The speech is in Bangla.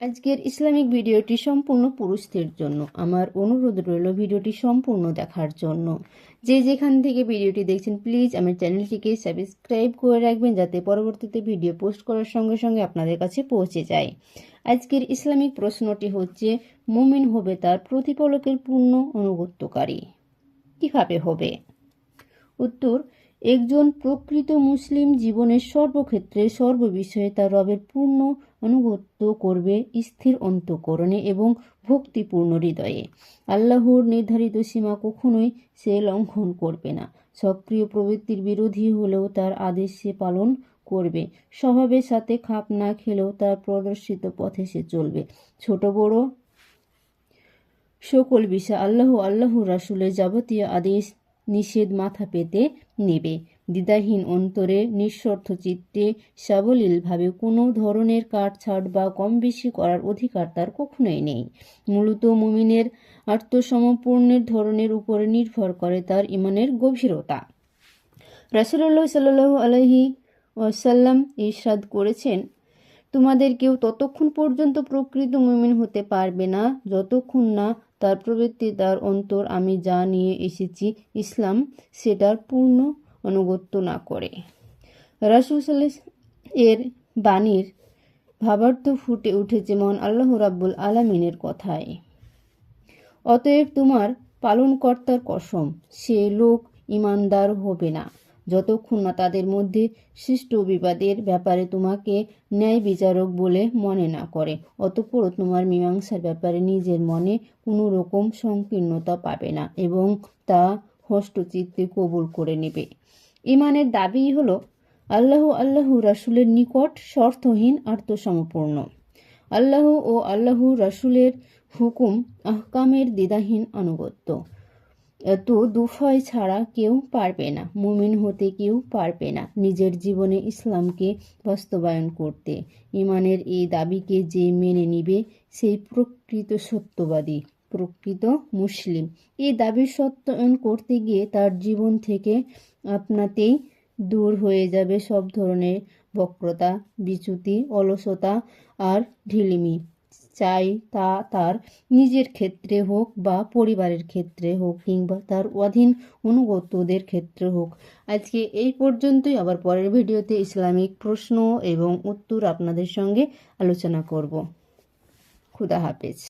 আজকের ইসলামিক ভিডিওটি সম্পূর্ণ পুরুষদের জন্য। আমার অনুরোধ রইল ভিডিওটি সম্পূর্ণ দেখার জন্য। যে যেখান থেকে ভিডিওটি দেখছেন প্লিজ আমার চ্যানেলটিকে সাবস্ক্রাইব করে রাখবেন যাতে পরবর্তীতে ভিডিও পোস্ট করার সঙ্গে সঙ্গে আপনাদের কাছে পৌঁছে যায়। আজকের ইসলামিক প্রশ্নটি হচ্ছে, মুমিন হবে তার প্রতিপালকের পূর্ণ অনুগত্যকারী কীভাবে হবে? উত্তর একজন প্রকৃত মুসলিম জীবনের সর্বক্ষেত্রে সর্ববিষয়ে তার রবের পূর্ণ অনুগত্য করবে স্থির অন্তঃকরণে এবং ভক্তিপূর্ণ হৃদয়ে। আল্লাহর নির্ধারিত সীমা কখনোই সে লঙ্ঘন করবে না। সক্রিয় প্রবৃত্তির বিরোধী হলেও তার আদেশ সে পালন করবে। স্বভাবের সাথে খাপ না খেলেও তার প্রদর্শিত পথে সে চলবে। ছোট, বড়, সকল বিষয় আল্লাহ আল্লাহ রাসুলের যাবতীয় আদেশ নিষেধ মাথা পেতে নেবে। দ্বিধাহীন অন্তরে নিঃস্বার্থ চিত্তে সাবলীলভাবে কোনো ধরনের কাটছাট বা কম বেশি করার অধিকার তার কখনোই নেই। মূলত মুমিনের আত্মসমর্পণের ধরনের উপরে নির্ভর করে তার ইমানের গভীরতা। রাসুল্লাহ সাল্লাহ আলহি ওয়াসাল্লাম ইরশাদ করেছেন, তোমাদের কেউ ততক্ষণ পর্যন্ত প্রকৃত মুমিন হতে পারবে না, যতক্ষণ না তার প্রবৃত্তি, তার অন্তর আমি যা নিয়ে এসেছি ইসলাম, সেটার পূর্ণ অনুগত্য না করে। রাসুল এর বাণীর ভাবার্থ ফুটে উঠেছে মন আল্লাহ রাব্বুল আলামিনের কথায়। অতএব তোমার পালনকর্তার কসম, সে লোক ইমানদার হবে না। যতক্ষণ না তাদের মধ্যে সৃষ্ট বিবাদের ব্যাপারে তোমাকে ন্যায় বিচারক বলে মনে না করে, অতঃপর তোমার মীমাংসার ব্যাপারে নিজের মনে কোনো রকম সংকীর্ণতা পাবে না এবং তা হস্তচিত্তে কবুল করে নেবে। ইমানের দাবি হলো, আল্লাহ আল্লাহ রাসুলের নিকট শর্তহীন আত্মসমর্পূর্ণ আল্লাহ ও আল্লাহ রাসুলের হুকুম, আহকামের দ্বিধাহীন আনুগত্য। এত দুফয় ছাড়া কেউ পারবে না। মুমিন হতে কেউ পারবে না নিজের জীবনে ইসলামকে বাস্তবায়ন করতে। ইমানের এই দাবিকে যে মেনে নিবে সেই প্রকৃত সত্যবাদী, প্রকৃত মুসলিম। এই দাবি সত্যায়ন করতে গিয়ে তার জীবন থেকে আপনাতেই দূর হয়ে যাবে সব ধরনের বক্রতা, বিচ্যুতি, অলসতা আর ঢিলিমি। চাই তা তার নিজের ক্ষেত্রে হোক বা পরিবারের ক্ষেত্রে হোক কিংবা তার অধীন অনুগতদের ক্ষেত্রে হোক। আজকে এই পর্যন্তই। আবার পরের ভিডিওতে ইসলামিক প্রশ্ন এবং উত্তর আপনাদের সঙ্গে আলোচনা করব। খুদা হাফেজ।